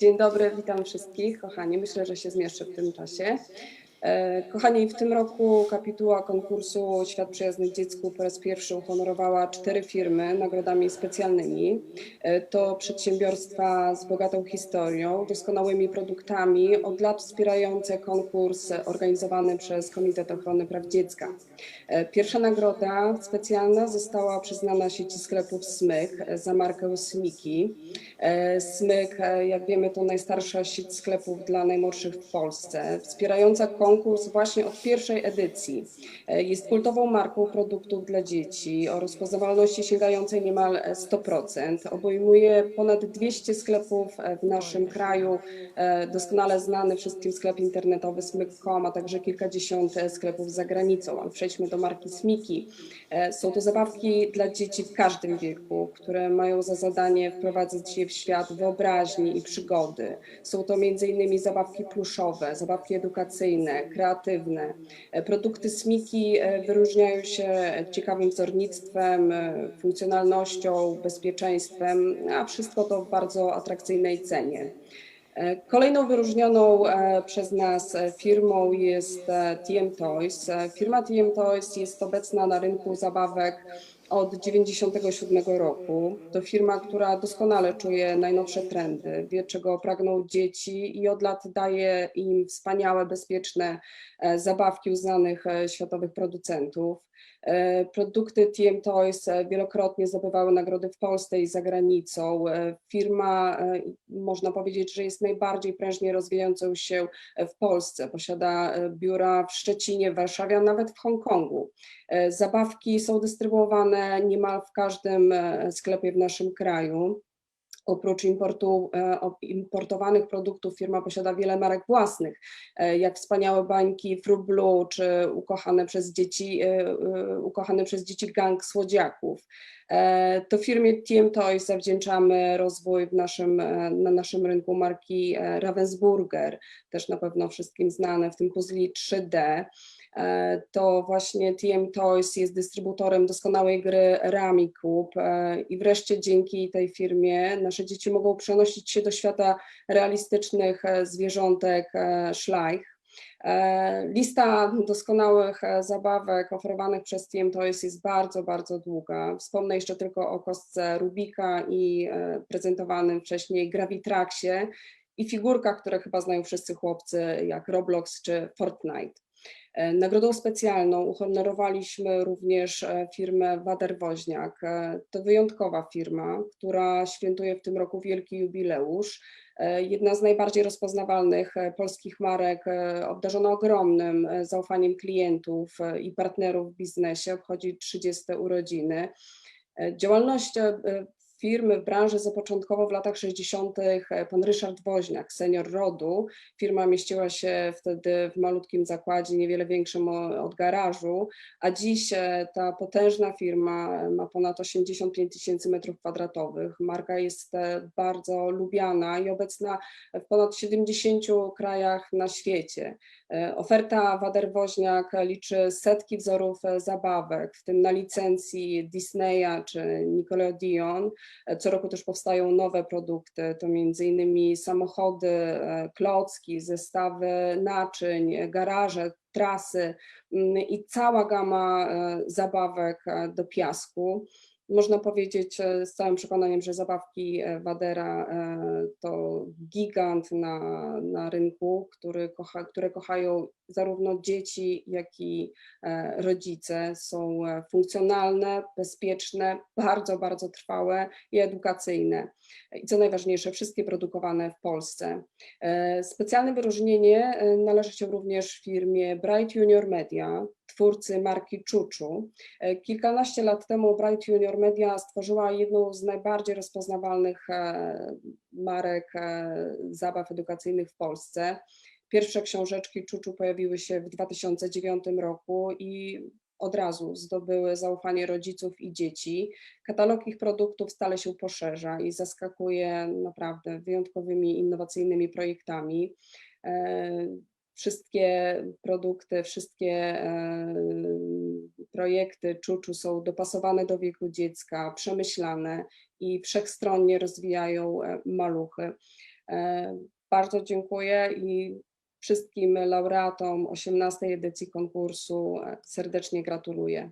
Dzień dobry, witam wszystkich, kochani. Myślę, że się zmieszczę w tym czasie. E, kochani, w tym roku kapituła konkursu Świat Przyjazny Dziecku po raz pierwszy uhonorowała cztery firmy nagrodami specjalnymi. E, to przedsiębiorstwa z bogatą historią, doskonałymi produktami, od lat wspierające konkurs organizowany przez Komitet Ochrony Praw Dziecka. E, pierwsza nagroda specjalna została przyznana sieci sklepów Smyk za markę Smiki. Smyk, jak wiemy, to najstarsza sieć sklepów dla najmłodszych w Polsce, wspierająca konkurs konkurs właśnie od pierwszej edycji. E, jest kultową marką produktów dla dzieci o rozpoznawalności sięgającej niemal 100%. Obejmuje ponad 200 sklepów e, w naszym kraju, e, doskonale znany wszystkim sklep internetowy smyk.com, a także kilkadziesiąt sklepów za granicą. Ale przejdźmy do marki Smiki. Są to zabawki dla dzieci w każdym wieku, które mają za zadanie wprowadzać je w świat wyobraźni i przygody. Są to m.in. zabawki pluszowe, zabawki edukacyjne, kreatywne. Produkty Smiki e, wyróżniają się ciekawym wzornictwem, e, funkcjonalnością, bezpieczeństwem, a wszystko to w bardzo atrakcyjnej cenie. E, kolejną wyróżnioną przez nas firmą jest TM Toys. Firma TM Toys jest obecna na rynku zabawek od 1997 roku. To firma, która doskonale czuje najnowsze trendy, wie czego pragną dzieci i od lat daje im wspaniałe, bezpieczne e, zabawki uznanych e, światowych producentów. E, produkty TM Toys wielokrotnie zdobywały nagrody w Polsce i za granicą. Firma, można powiedzieć, że jest najbardziej prężnie rozwijającą się w Polsce. Posiada biura w Szczecinie, w Warszawie, a nawet w Hongkongu. Zabawki są dystrybuowane niemal w każdym sklepie w naszym kraju. Oprócz importu, e, importowanych produktów firma posiada wiele marek własnych, e, jak wspaniałe bańki Fruit Blue, czy ukochane przez dzieci, e, ukochane przez dzieci gang słodziaków. To firmie TM Toys zawdzięczamy rozwój w naszym, na naszym rynku marki Ravensburger, też na pewno wszystkim znane, w tym puzli 3D. E, to właśnie TM Toys jest dystrybutorem doskonałej gry Rami Cube e, i wreszcie dzięki tej firmie nasze dzieci mogą przenosić się do świata realistycznych e, zwierzątek Schleich. Lista doskonałych zabawek oferowanych przez TM Toys jest bardzo, bardzo długa. Wspomnę jeszcze tylko o kostce Rubika i prezentowanym wcześniej Gravitraxie i figurkach, które chyba znają wszyscy chłopcy, jak Roblox czy Fortnite. E, nagrodą specjalną uhonorowaliśmy również e, firmę Wader Woźniak. E, to wyjątkowa firma, która świętuje w tym roku wielki jubileusz. Jedna z najbardziej rozpoznawalnych polskich marek, obdarzona ogromnym zaufaniem klientów i partnerów w biznesie, obchodzi 30 urodziny. Działalność firmy w branży zapoczątkował w latach 60. E, pan Ryszard Woźniak, senior RODU. Firma mieściła się wtedy w malutkim zakładzie, niewiele większym od garażu, a dziś e, ta potężna firma ma ponad 85 tysięcy metrów kwadratowych. Marka jest e, bardzo lubiana i obecna w ponad 70 krajach na świecie. Oferta Wader-Woźniak liczy setki wzorów zabawek, w tym na licencji Disneya czy Nickelodeon. Co roku też powstają nowe produkty, to innymi samochody, e, klocki, zestawy naczyń, garaże, trasy mm, i cała gama e, zabawek e, do piasku. Można powiedzieć e, z całym przekonaniem, że zabawki e, Wadera e, to gigant na, na rynku, który kocha, które kochają zarówno dzieci, jak i rodzice. Są funkcjonalne, bezpieczne, bardzo, bardzo trwałe i edukacyjne. I co najważniejsze, wszystkie produkowane w Polsce. Specjalne wyróżnienie należy się również firmie Bright Junior Media, twórcy marki Czuczu. E, kilkanaście lat temu Bright Junior Media stworzyła jedną z najbardziej rozpoznawalnych e, marek e, zabaw edukacyjnych w Polsce. Pierwsze książeczki Czuczu pojawiły się w 2009 roku i od razu zdobyły zaufanie rodziców i dzieci. Katalog ich produktów stale się poszerza i zaskakuje naprawdę wyjątkowymi, innowacyjnymi projektami wszystkie produkty, wszystkie e, projekty czuczu są dopasowane do wieku dziecka, przemyślane i wszechstronnie rozwijają e, maluchy. E, Bardzo dziękuję i wszystkim laureatom 18 edycji konkursu serdecznie gratuluję.